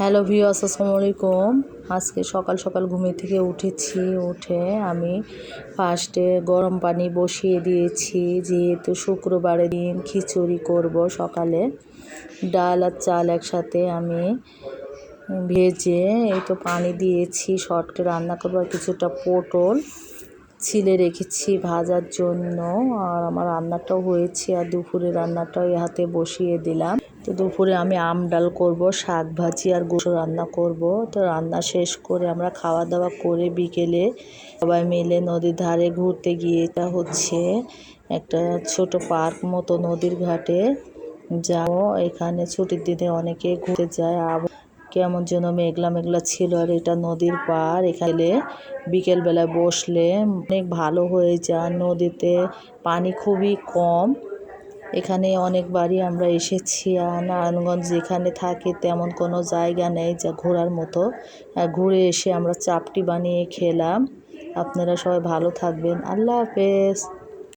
Hello viewers, আসসালামু আলাইকুম। আজকে সকাল সকাল ঘুমে থেকে উঠেছি, উঠে আমি ফার্স্টে গরম পানি বসিয়ে দিয়েছি, যেহেতু শুক্রবারের দিন খিচুড়ি করব সকালে। ডাল আর চাল একসাথে আমি ভেজে এই তো পানি দিয়েছি শর্টকে রান্না করব কিছুটা পটল। ছিলে রেখেছি ভাজার জন্য আর আমার রান্নাটাও হয়েছে আর দুপুরে রান্নাটাও হাতে বসিয়ে দিলাম। তো দুপুরে আমি আম ডাল করব, শাক ভাজি আর গোসো রান্না করব। তো রান্না শেষ করে আমরা খাওয়া দাওয়া করে বিকেলে সবাই মিলে নদীর ধারে ঘুরতে গিয়ে এটা হচ্ছে একটা ছোট পার্ক মতো নদীর ঘাটে। যাও এখানে ছুটির দিনে অনেকে ঘুরতে যায়। আবার কেমন যেন মেঘলা মেঘলা ছিল আর এটা নদীর পার এখানে বিকেলবেলায় বসলে অনেক ভালো হয়ে যায়। নদীতে পানি খুবই কম। এখানে অনেকবারই আমরা এসেছি আর নারায়ণগঞ্জ যেখানে থাকি তেমন কোনো জায়গা নেই যা ঘোরার মতো। ঘুরে এসে আমরা চাপটি বানিয়ে খেলাম। আপনারা সবাই ভালো থাকবেন। আল্লাহ হাফেজ।